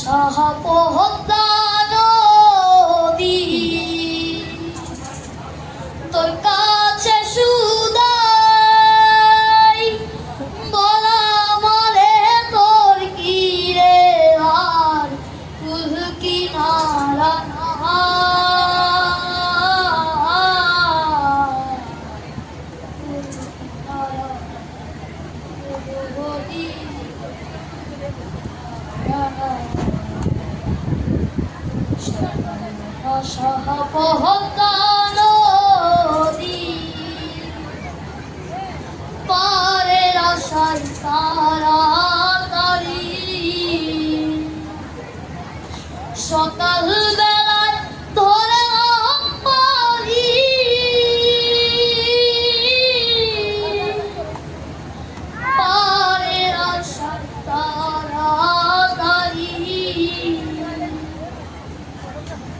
সহপহদানদী সহপহদানদী পারের আশায় তাড়াতাড়ি। সকাল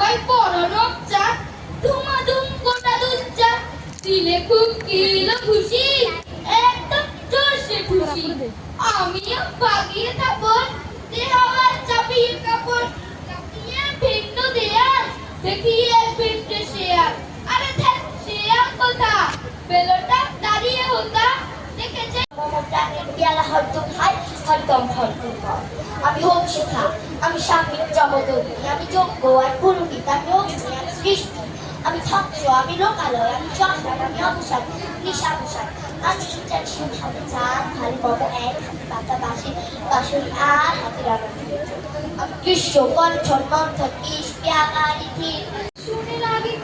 কয় বড় রকচা ধুমাধুম গোটা দুচ্চা দিলে খুব কিলো খুশি, একদম জোরসে খুশি। আমিও বাগিয়ে কাপড় দেহ চাপিয়ে কাপড় আরে দেখ শেয়াল কোথা? বেলোটা দাঁড়িয়ে হতা। দেখেছে? আমি হোম শিখা স্বামী জগদী আমি যোগ্য আর পুরোহিত আমি অগ্নি আমি সৃষ্টি আমি ধ্বংস আমি লোকালয় আমি চন্দ্র আমি অবসাদ আমি এক পাতা বাসি বাসরি আর হাতে রানা আমি কৃষ্ণ কণ্ঠন মন্থন ইস শুনে লাগে